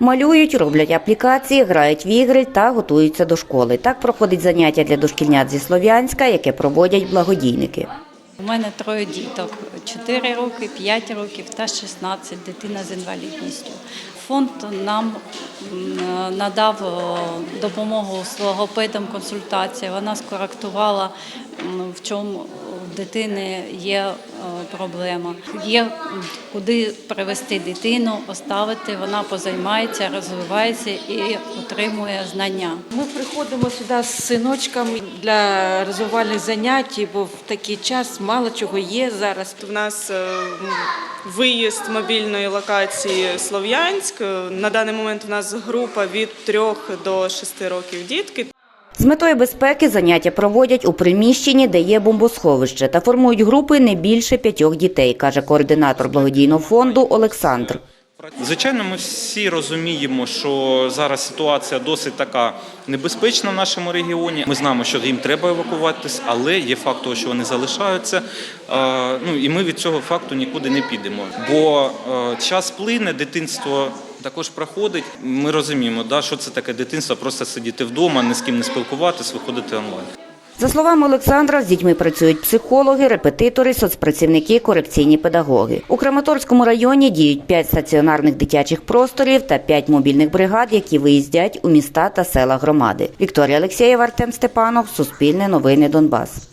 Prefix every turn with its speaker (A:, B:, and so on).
A: Малюють, роблять аплікації, грають в ігри та готуються до школи. Так проходить заняття для дошкільнят зі Слов'янська, яке проводять благодійники.
B: У мене троє діток: 4 роки, 5 років та 16 дитина з інвалідністю. Фонд нам надав допомогу з логопедом консультація. Вона скоректувала, в чому в дитини є проблема. Є куди привести дитину, оставити, вона позаймається, розвивається і отримує знання.
C: Ми приходимо сюди з синочками для розвивальних занять, бо в такий час мало чого є зараз.
D: В нас е, виїзд мобільної локації Слов'янськ. На даний момент у нас група від 3 до 6 років дітки.
A: З метою безпеки заняття проводять у приміщенні, де є бомбосховище, та формують групи не більше п'ятьох дітей, каже координатор благодійного фонду Олександр.
E: Звичайно, ми всі розуміємо, що зараз ситуація досить така небезпечна в нашому регіоні. Ми знаємо, що їм треба евакуватись, але є факт того, що вони залишаються. Е, Ну і ми від цього факту нікуди не підемо. Бо е, час плине, дитинство також проходить. Ми розуміємо, да, що це таке дитинство, просто сидіти вдома, ні з ким не спілкуватись, виходити онлайн.
A: За словами Олександра, з дітьми працюють психологи, репетитори, соцпрацівники, корекційні педагоги. У Краматорському районі діють 5 стаціонарних дитячих просторів та 5 мобільних бригад, які виїздять у міста та села громади. Вікторія Олексєєва, Артем Степанов, Суспільне новини Донбас.